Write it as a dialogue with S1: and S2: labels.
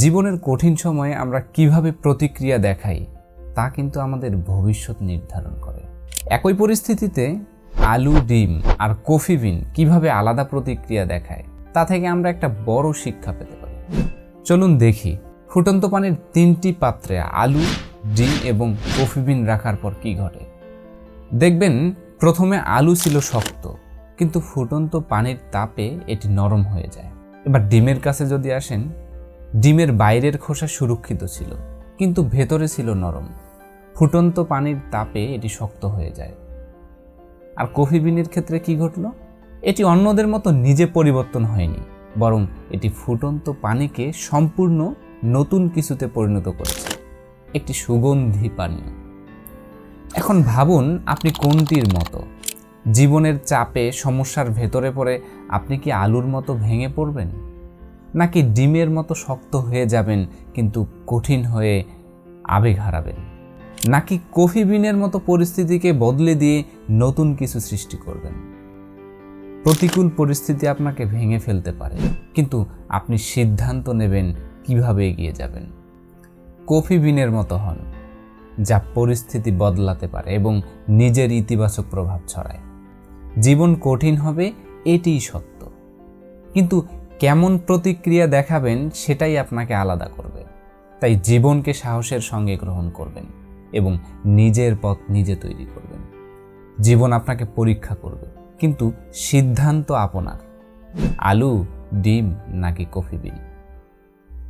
S1: জীবনের কঠিন সময়ে আমরা কীভাবে প্রতিক্রিয়া দেখাই, তা কিন্তু আমাদের ভবিষ্যৎ নির্ধারণ করে। একই পরিস্থিতিতে আলু, ডিম আর কফি বিন কীভাবে আলাদা প্রতিক্রিয়া দেখায়, তা থেকে আমরা একটা বড় শিক্ষা পেতে পারি। চলুন দেখি, ফুটন্ত পানির তিনটি পাত্রে আলু, ডিম এবং কফি বিন রাখার পর কি ঘটে। দেখবেন, প্রথমে আলু ছিল শক্ত, কিন্তু ফুটন্ত পানির তাপে এটি নরম হয়ে যায়। এবার ডিমের কাছে যদি আসেন ডিমের বাইরের খোসা সুরক্ষিত ছিল, কিন্তু ভেতরে ছিল নরম। ফুটন্ত পানির তাপে এটি শক্ত হয়ে যায়। আর কফি বিনের ক্ষেত্রে কি ঘটলো? এটি অন্যদের মতো নিজে পরিবর্তন হয়নি, বরং এটি ফুটন্ত পানিকে সম্পূর্ণ নতুন কিছুতে পরিণত করেছে। একটি সুগন্ধি পানীয় এখন ভাবুন আপনি কোনটির মতো। জীবনের চাপে সমস্যার ভেতরে পড়ে আপনি কি আলুর মতো ভেঙে পড়বেন? নাকি ডিমের মতো শক্ত হয়ে যাবেন, কিন্তু কঠিন হয়ে আবেগ হারাবেন? নাকি কফি বিনের মতো পরিস্থিতিকে বদলে দিয়ে নতুন কিছু সৃষ্টি করবেন? প্রতিকূল পরিস্থিতি আপনাকে ভেঙে ফেলতে পারে, কিন্তু আপনি সিদ্ধান্ত নেবেন কীভাবে এগিয়ে যাবেন। কফি বিনের মতো হন, যা পরিস্থিতি বদলাতে পারে এবং নিজের ইতিবাচক প্রভাব ছড়ায়। জীবন কঠিন হবে, এটিই সত্য। কিন্তু কেমন প্রতিক্রিয়া দেখাবেন সেটাই আপনাকে আলাদা করবে। তাই জীবনকে সাহসের সঙ্গে গ্রহণ করবেন এবং নিজের পথ নিজে তৈরি করবেন। জীবন আপনাকে পরীক্ষা করবে, কিন্তু সিদ্ধান্ত আপনার। আলু, ডিম নাকি কফি বিন?